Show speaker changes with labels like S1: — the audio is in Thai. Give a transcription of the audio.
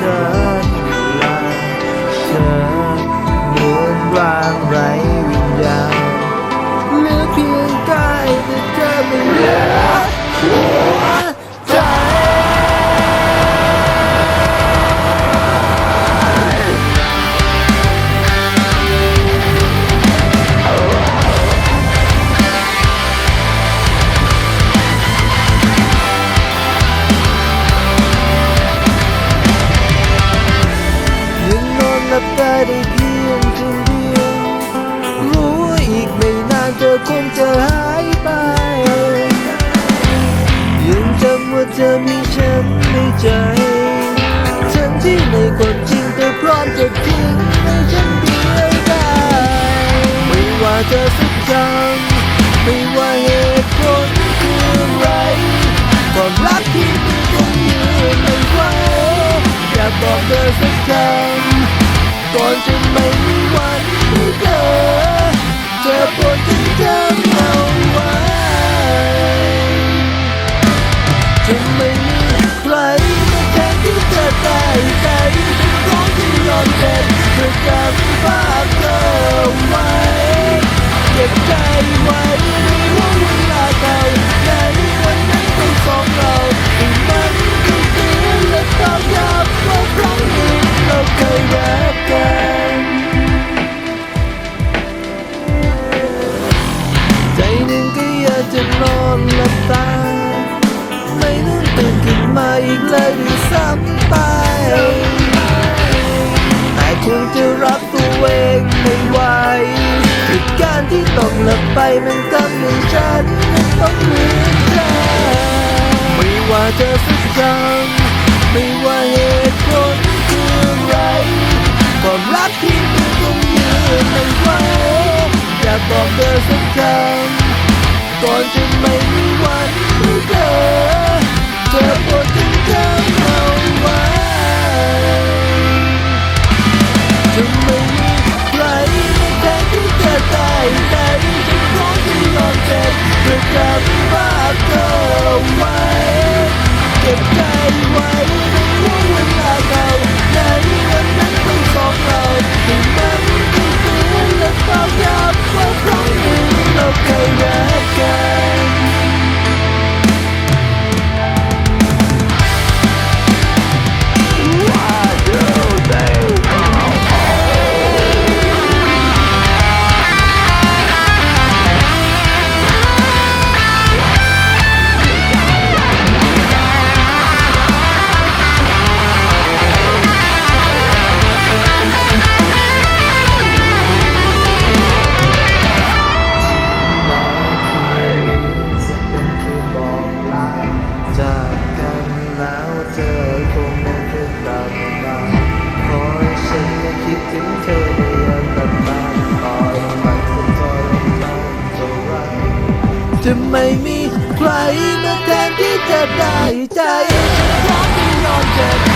S1: ฉันลาเธอเหมือนวางไรวิญญาณเหลือเพียงกายแต่เธอไม่เหลือ ได้เพียงครึ่งเดียวรู้อีกไม่นานเธอคงจะหายไปยังจำว่าเธอมีฉันในใจฉันที่ในความจริงเธอพร้อมจะทิ้งให้ฉันเดียวได้ไม่ว่าเธอสักครั้งไม่ว่าเหตุผลคืออะไรความรักที่มีคงยืนไม่ไหวอยากบอกเธอสักคำก่ อนจ มันทำให้ฉันนั้นต้องเหมือนเธอไม่ว่าเธอสักครั้งไม่ว่าเหตุผลคืออะไรความรักที่มีคงยืนไม่ไหวอยากบอกเธอสักคำก่อนจะ เธอคงไม่เคยกลับมาขอให้ฉันไม่คิดถึงเธอในยามกลับมาต่อไปจะทรมานเท่าไรจะไม่มีใครมาแทนที่จะได้ใจฉันพร้อมที่ยอมเจ็บ